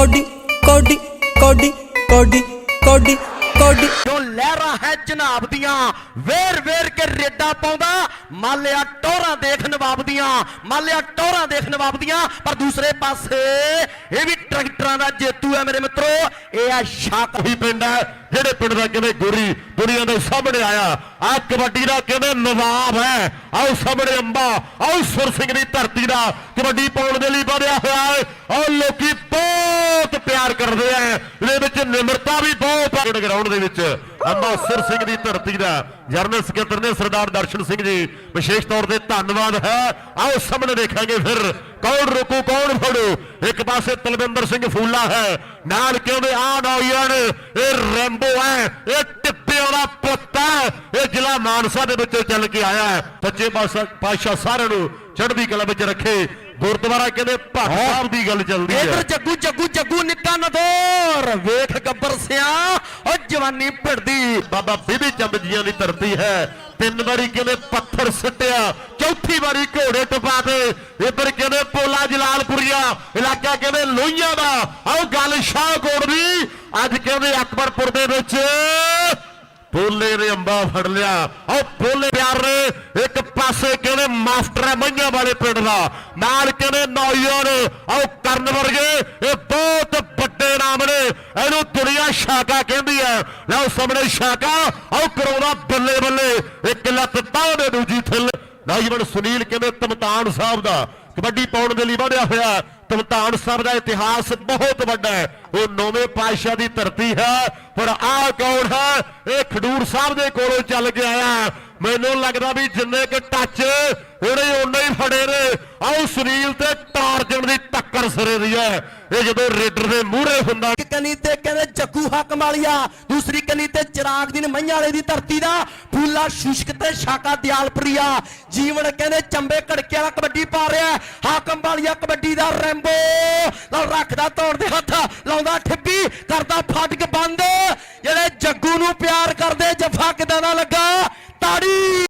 Cody ਕੋਡੀ ਕੋਡੀ ਕੋਡੀ ਕੋਡੀ ਕੋਡੀ। ਜੋ ਲਹਿਰਾਂ ਹੈ ਜਨਾਬ ਦੀਆਂ ਵੇਰ ਵੇਰ ਕੇ ਰੇਡਾ ਪਾਉਂਦਾ। ਮਾਲਿਆ ਟੋਰਾਂ ਦੇਖ ਨਵਾਬ ਦੀਆਂ ਮਾਲਿਆ ਟੋਰਾਂ ਦੇਖ ਨਵਾਬ ਦੀਆਂ ਪਰ ਦੂਸਰੇ ਪਾਸੇ ਇਹ ਵੀ ਟਰੈਕਟਰਾਂ ਦਾ ਜੇਤੂ ਹੈ ਮੇਰੇ ਮਿੱਤਰੋ। ਇਹ ਆ ਸ਼ਾਕ ਉਹੀ ਪਿੰਡ ਹੈ ਜਿਹੜੇ ਪਿੰਡ ਦਾ ਕਹਿੰਦੇ ਗੋਰੀ ਦੁਨੀਆ ਦੇ ਸਾਹਮਣੇ ਆਇਆ। ਆ ਕਬੱਡੀ ਦਾ ਕਹਿੰਦੇ ਨਵਾਬ ਹੈ ਆਓ ਸਾਹਮਣੇ ਅੰਬਾ ਆਓ ਸੁਰ ਸਿੰਘ ਦੀ ਧਰਤੀ ਦਾ ਕਬੱਡੀ ਪਾਉਣ ਦੇ ਲਈ ਵਧਿਆ ਹੋਇਆ ਹੈ। ਆਓ ਲੋਕੀ ਕਰਦੇ ਆ। ਇਹਦੇ ਵਿੱਚ ਨਿਮਰਤਾ ਵੀ ਬਹੁਤ ਗਰਾਊਂਡ ਦੇ ਵਿੱਚ ਅੰਬਾ ਸਿੰਘ ਦੀ ਧਰਤੀ ਦਾ ਜਰਨਲ ਸਕੱਤਰ ਨੇ ਸਰਦਾਰ ਦਰਸ਼ਨ ਸਿੰਘ ਜੀ, ਵਿਸ਼ੇਸ਼ ਤੌਰ ਤੇ ਧੰਨਵਾਦ ਹੈ। ਆਓ ਸਾਹਮਣੇ ਦੇਖਾਂਗੇ ਫਿਰ ਕੌਣ ਰੁਕੂ, ਕੌਣ ਫੜੂ? ਇੱਕ ਪਾਸੇ ਤਲਵਿੰਦਰ ਸਿੰਘ ਫੂਲਾ ਹੈ। ਨਾਲ ਕਹਿੰਦੇ ਆ ਨੌਜਵਾਨ, ਇਹ ਰੈਂਬੋ ਹੈ। ਇਹ ਟਿੱਪਿਆਂ ਦਾ ਪੁੱਤ ਹੈ। ਇਹ ਜ਼ਿਲ੍ਹਾ ਮਾਨਸਾ ਦੇ ਵਿੱਚੋਂ ਚੱਲ ਕੇ ਆਇਆ ਹੈ। ਸੱਚੇ ਪਾਤਸ਼ਾਹ ਪਾਤਸ਼ਾਹ ਸਾਰਿਆਂ ਨੂੰ ਚੜ੍ਹਦੀ ਕਲਾ ਵਿੱਚ ਰੱਖੇ। ਗੁਰਦੁਆਰਾ ਕਹਿੰਦੇ ਭਗਤ ਸਾਹਿਬ ਦੀ ਗੱਲ ਚੱਲਦੀ ਹੈ ਇਧਰ ਜੱਗੂ ਜੱਗੂ ਜੱਗੂ ਨਿੱਕਾ ਨਦੋਰ। ਵੇਖ ਗੱਬਰ ਸਿਆ ਓ ਜਵਾਨੀ ਭਿੜਦੀ। ਬਾਬਾ ਬੀਬੀ ਚੰਦ ਜੀਆਂ ਦੀ ਧਰਤੀ ਹੈ। ਤਿੰਨ ਵਾਰੀ ਕਹਿੰਦੇ ਪੱਥਰ ਸਿੱਟਿਆ ਚੌਥੀ ਵਾਰੀ ਘੋੜੇ ਟਪਾ ਤੇ। ਇੱਧਰ ਕਹਿੰਦੇ ਪੋਲਾ ਜਲਾਲਪੁਰੀਆ ਇਲਾਕਾ ਕਹਿੰਦੇ ਲੋਹੀਆਂ ਦਾ। ਆਓ ਗੱਲ ਸ਼ਾਹਕੋਟ ਦੀ। ਅੱਜ ਕਹਿੰਦੇ ਅਕਬਰਪੁਰ ਦੇ ਵਿੱਚ ਪੋਲੇ ਨੇ ਅੰਬਾ ਫੜ ਲਿਆ। ਆਓ ਪੋਲੇ ਪਿਆਰ ਨੇ ਇੱਕ ਪਾਸੇ ਕਹਿੰਦੇ ਮਾਸਟਰ ਹੈ ਮਈਆਂ ਵਾਲੇ ਪਿੰਡ ਦਾ, ਨਾਲ ਕਹਿੰਦੇ ਨੌਜਵਾਨ ਆਓ ਕਰਨ ਵਰਗੇ, ਇਹ ਬਹੁਤ ਵੱਡੇ ਨਾਮ ਨੇ। ਇਹਨੂੰ ਦੁਨੀਆ ਸ਼ਾਕਾ ਕਹਿੰਦੀ ਹੈ ਲਓ ਸਾਹਮਣੇ ਸ਼ਾਕਾ ਆਓ ਕਰਾਉਣਾ ਬੱਲੇ ਬੱਲੇ, ਇੱਕ ਲੱਤ ਤਾਂ ਦੇ ਦੂਜੀ ਥੱਲੇ। ਨੌਜਵਾਨ ਸੁਨੀਲ ਕਹਿੰਦੇ ਤਮਤਾਨ ਸਾਹਿਬ ਦਾ ਕਬੱਡੀ ਪਾਉਣ ਦੇ ਲਈ ਵਧਿਆ ਹੋਇਆ। ਤਮਤਾਨ ਸਾਹਿਬ ਦਾ ਇਤਿਹਾਸ ਬਹੁਤ ਵੱਡਾ ਹੈ। ਉਹ ਨੌਵੇਂ ਪਾਤਸ਼ਾਹ ਦੀ ਧਰਤੀ ਹੈ, ਪਰ ਆਹ ਕੌਣ ਹੈ? ਇਹ ਖਡੂਰ ਸਾਹਿਬ ਦੇ ਕੋਲੋਂ ਚੱਲ ਕੇ ਆਇਆ ਮੈਨੂੰ ਲੱਗਦਾ ਵੀ ਜਿੰਨੇ ਕਿ ਟੱਚ ਉਹਨੇ ਉਹਨੇ ਹੀ ਫੜੇ ਨੇ। ਆਓ ਸੁਨੀਲ ਤੇ ਟਾਰਜਨ ਦੀ ਟੱਕਰ ਸਿਰੇ ਦੀ ਹੈ। ਇਹ ਜਦੋਂ ਰੇਡਰ ਦੇ ਮੂਹਰੇ ਹੁੰਦਾ ਇੱਕ ਕਨੀ ਤੇ ਕਹਿੰਦੇ ਜੱਗੂ ਹਕਮ ਵਾਲੀਆ, ਦੂਸਰੀ ਕਨੀ ਤੇ ਚਿਰਾਗ ਦੀ ਮਈਆਂ ਵਾਲੇ ਦੀ ਧਰਤੀ ਦਾ, ਫੂਲਾ ਸ਼ੁਸ਼ਕ ਤੇ ਸ਼ਾਕਾ ਦਿਆਲਪੁਰੀਆ ਜੀਵਨ ਕਹਿੰਦੇ ਚੰਬੇ ਘੜਕੇ ਵਾਲਾ ਕਬੱਡੀ ਪਾ ਰਿਹਾ ਹਾਕਮ ਵਾਲੀਆ ਕਬੱਡੀ ਦਾ ਰੈਂਬੋ। ਲਓ, ਰੱਖਦਾ ਤੋੜ ਦੇ ਹੱਥ, ਲਾਉਂਦਾ ਠਿੱਪੀ, ਕਰਦਾ ਫਾਟਕ ਬੰਦ। ਜਿਹੜੇ ਜੱਗੂ ਨੂੰ ਪਿਆਰ ਕਰਦੇ, ਜਫਾ ਕਿਦਾਂ ਦਾ ਲੱਗਾ? ਤਾੜੀ!